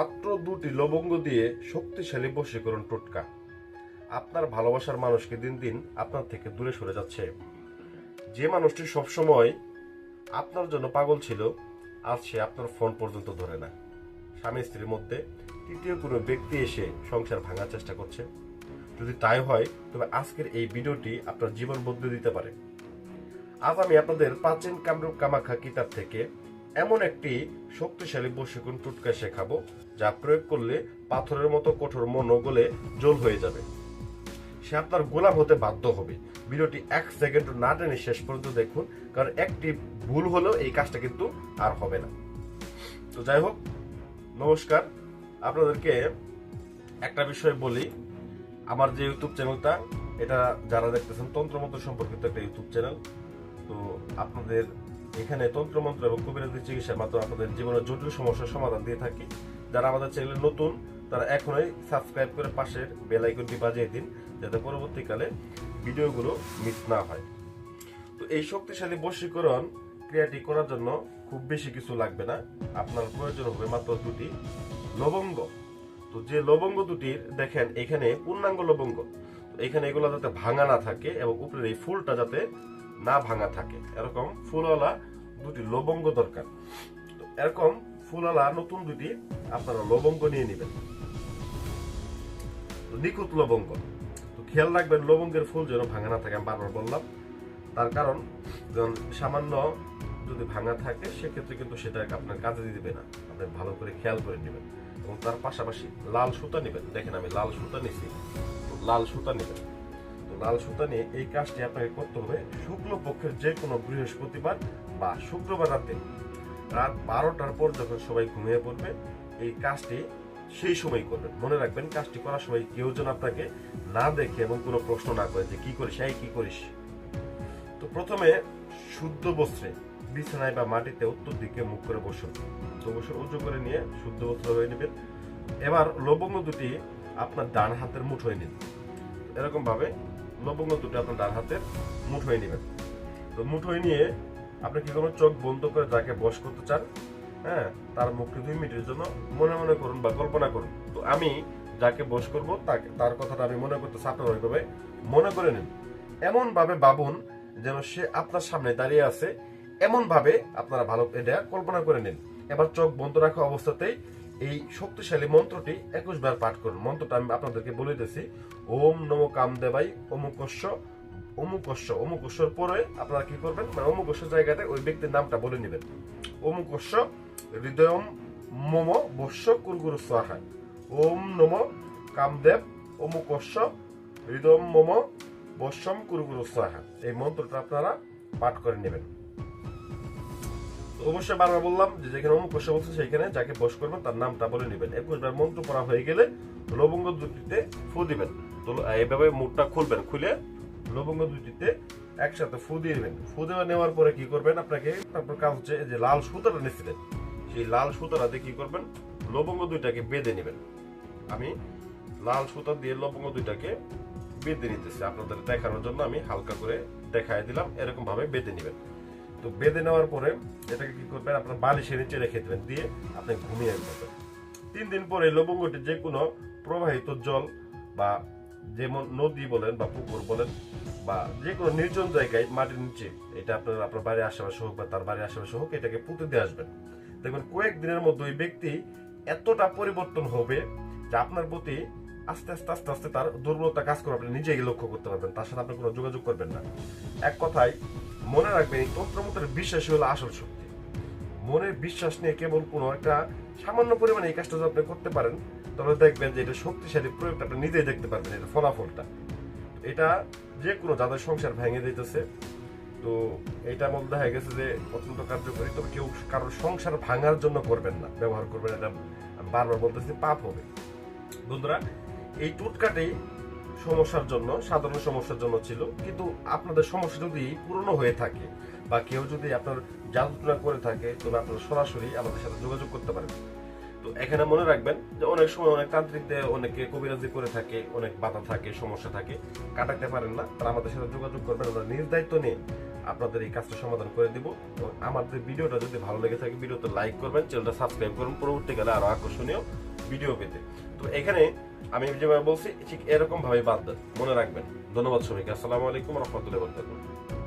মাত্র দুটি লবঙ্গ দিয়ে শক্তিশালী বশীকরণ টোটকা। আপনার ভালোবাসার মানুষকে দিন দিন আপনার থেকে দূরে সরে যাচ্ছে। যে মানুষটি সবসময় আপনার জন্য পাগল ছিল, আজ সে আপনার ফোন পর্যন্ত ধরে না। স্বামী স্ত্রীর মধ্যে তৃতীয় কোনো ব্যক্তি এসে সংসার ভাঙার চেষ্টা করছে। যদি তাই হয়, তবে আজকের এই ভিডিওটি আপনার জীবন বদলে দিতে পারে। আজ আমি আপনাদের প্রাচীন কামরূপ কামাখা কিতাব থেকে এমন একটি শক্তিশালী বশীকরণ টুটকা শেখাবো যা প্রয়োগ করলে পাথরের মতো কঠোর মন জল হয়ে যাবে। সে আপনার গোলাম হতে বাধ্য হবে। ভিডিওটি এক সেকেন্ড না টেনে শেষ পর্যন্ত দেখুন, কারণ একটি ভুল হলেও এই কাজটা কিন্তু আর হবে না। তো যাই হোক, নমস্কার। আপনাদেরকে একটা বিষয় বলি। আমার যে ইউটিউব চ্যানেলটা, এটা যারা দেখতেছেন, তন্ত্রমন্ত্র সম্পর্কিত একটা ইউটিউব চ্যানেল। তো আপনাদের এখানে তন্ত্রমন্ত্র এবং কবিরাজি চিকিৎসার মাধ্যমে আপনাদের জীবনের জটিল সমস্যার সমাধান দিয়ে থাকি। যারা আমাদের চ্যানেলে নতুন, তারা এখনই সাবস্ক্রাইব করে পাশের বেল আইকনটি বাজিয়ে দিন, যাতে পরবর্তীকালে ভিডিওগুলো মিস না হয়। তো এই শক্তিশালী বশীকরণ ক্রিয়াটি করার জন্য খুব বেশি কিছু লাগবে না। আপনার প্রয়োজন হবে মাত্র দুটি লবঙ্গ। তো যে লবঙ্গ দুটির দেখেন এখানে পূর্ণাঙ্গ লবঙ্গ। এখানে এগুলো যাতে ভাঙা না থাকে এবং উপরের এই ফুলটা যাতে না ভাঙা থাকে। এরকম ফুলওয়ালা দুটি লবঙ্গ দরকার। এরকম ফুলওয়ালা নতুন দুটি আপনারা লবঙ্গ নিয়ে নেবেন। নিখুঁত লবঙ্গ। তো খেয়াল রাখবেন লবঙ্গের ফুল যেন ভাঙা না থাকে, আমি বারবার বললাম। তার কারণ যখন সামান্য যদি ভাঙা থাকে, সেক্ষেত্রে কিন্তু সেটা আপনার কাজে দিবে না। আপনি ভালো করে খেয়াল করে নেবেন। এবং তার পাশাপাশি লাল সুতা নেবেন। দেখেন আমি লাল সুতা নিছি। লাল সুতা নেবেন। লাল সুতা নিয়ে এই কাজটি আপনাকে করতে হবে শুক্ল পক্ষের যে কোনো বৃহস্পতিবার বা শুক্রবার রাতে। রাত বারোটার পর যখন সবাই ঘুমিয়ে পড়বে, এই কাজটি সেই সময় করবেন। মনে রাখবেন, কাজটি করার সময় কেউ যেন আপনাকে না দেখে এবং কোনো প্রশ্ন না করে যে, কি করিস, এই কি করিস? তো প্রথমে শুদ্ধ বস্ত্রে বিছানায় বা মাটিতে উত্তর দিকে মুখ করে বসুন। তো বসে উঁচু করে নিয়ে শুদ্ধ বস্ত্র হয়ে নেবেন। এবার লবঙ্গ দুটি আপনার ডান হাতের মুঠোয় নিন। এরকম ভাবে লবঙ্গ দুটো আপনার ডান হাতের মুঠোয় নেবেন। তো মুঠোয় নিয়ে আপনি কি করবেন? চোখ বন্ধ করে যাকে বস করতে চান হ্যাঁ তার মুখটি দুই মিনিটের জন্য মনে মনে করুন বা কল্পনা করুন। তো আমি যাকে বস করব, তাকে, তার কথাটা আমি মনে করতে আপনার ওইভাবে মনে করে নিন। এমন ভাবে ভাবুন যেন সে আপনার সামনে দাঁড়িয়ে আছে এমন ভাবে আপনারা ভালো, এটা কল্পনা করে নিন। এবার চোখ বন্ধ রাখা অবস্থাতেই এই শক্তিশালী মন্ত্রটি একুশ বার পাঠ করুন। মন্ত্রটা আমি আপনাদেরকে বলে দিতেছি ওম নমো কামদেবাই অমুকস্য অমুকস্য, অমুকস্যর পরে আপনারা কি করবেন? মানে অমুকস্য জায়গাতে ওই ব্যক্তির নামটা বলে নেবেন। অমুকস্য হৃদয়ম মম বস্য কুরগুরু স্বাহা ওম নম কামদেব অমুকস্য হৃদয়ম মম বস্যম কুরগুরু স্বাহা এই মন্ত্রটা আপনারা পাঠ করে নেবেন। অবশ্যই বারবার বললাম যে যেখানে অমুক বসে বলছে সেইখানে যাকে বস করবেন তার নামটা বলে নেবেন। একুশ বার মন্ত্র পড়া হয়ে গেলে লবঙ্গ দুটিতে ফু দিবেন। তো এইভাবে মুখটা খুলবেন, খুলে লবঙ্গ দুটিতে একসাথে ফু দিয়ে নেবেন। ফু দেওয়া নেওয়ার পরে কি করবেন আপনাকে, তারপর কাজ হচ্ছে যে লাল সুতাটা নিচ্ছিলেন। সেই লাল সুতাটাতে কি করবেন? লবঙ্গ দুইটাকে বেঁধে নেবেন। আমি লাল সুতা দিয়ে লবঙ্গ দুইটাকে বেঁধে নিতেছি। আপনাদের দেখানোর জন্য আমি হালকা করে দেখাই দিলাম। এরকম ভাবে বেঁধে নেবেন। তো বেঁধে নেওয়ার পরে এটাকে কি করবেন, আপনার বালিশের নিচে রেখে দেবেন, দিয়ে আপনি ঘুমিয়ে যাবেন। তিন দিন পরে লবঙ্গটি যে কোনো প্রবাহিত জল বা যেমন নদী বলেন বা পুকুর বলেন বা যে কোনো নির্জন জায়গায় মাটির নিচে, এটা আপনার আপনার বাড়ির আশেপাশে হোক বা তার বাড়ির আশেপাশে হোক, এটাকে পুঁতে দিয়ে আসবেন। দেখবেন কয়েক দিনের মধ্যে ওই ব্যক্তি এতটা পরিবর্তন হবে যে আপনার প্রতি আস্তে আস্তে আস্তে আস্তে তার দুর্বলতা কাজ করে আপনি নিজেই লক্ষ্য করতে পারবেন। তার সাথে আপনি কোনো যোগাযোগ করবেন না। এক কথায় মনে রাখবেন, এই তন্ত্রমন্ত্রের বিশ্বাসই হলো আসল শক্তি। মনের বিশ্বাস নিয়ে কেবল কোনো একটা সামান্য পরিমাণে এই কাজটা যদি আপনি করতে পারেন, তাহলে দেখবেন যে এটা শক্তিশালী প্রয়োগটা আপনি নিজেই দেখতে পারবেন, এটা ফলাফলটা। এটা যে কোনো যাদের সংসার ভেঙে দিতেছে তো এটা মধ্যে দেখা গেছে যে অত্যন্ত কার্যকরী। তবে কেউ কারোর সংসার ভাঙার জন্য করবেন না, ব্যবহার করবেন এটা বারবার বলতেছি, পাপ হবে। বন্ধুরা, এই টুটকাটি সমস্যার জন্য, সাধারণ সমস্যার জন্য ছিল। কিন্তু আপনাদের সমস্যা যদি পুরনো হয়ে থাকে বা কেউ যদি আপনার যাত্রা করে থাকে, তবে আপনারা সরাসরি আমাদের সাথে যোগাযোগ করতে পারেন। তো এখানে মনে রাখবেন যে অনেক সময় অনেক তান্ত্রিক তান্ত্রিকদের অনেকে কবিরাজি করে থাকে, অনেক বাধা থাকে, সমস্যা থাকে কাটাতে পারেন না। তারা আমাদের সাথে যোগাযোগ করবেন, আমরা নিজ নিয়ে আপনাদের এই কাজটা সমাধান করে দিব। এবং আমাদের ভিডিওটা যদি ভালো লেগে থাকে, ভিডিওতে লাইক করবেন চ্যানেলটা সাবস্ক্রাইব করবেন পরবর্তীকালে আরও আকর্ষণীয় ভিডিও পেতে। তো এখানে আমি যেভাবে বলছি, ঠিক এরকমভাবে বাদ মনে রাখবেন। ধন্যবাদ সবাইকে। আসসালামু আলাইকুম রহমতুল্লাহ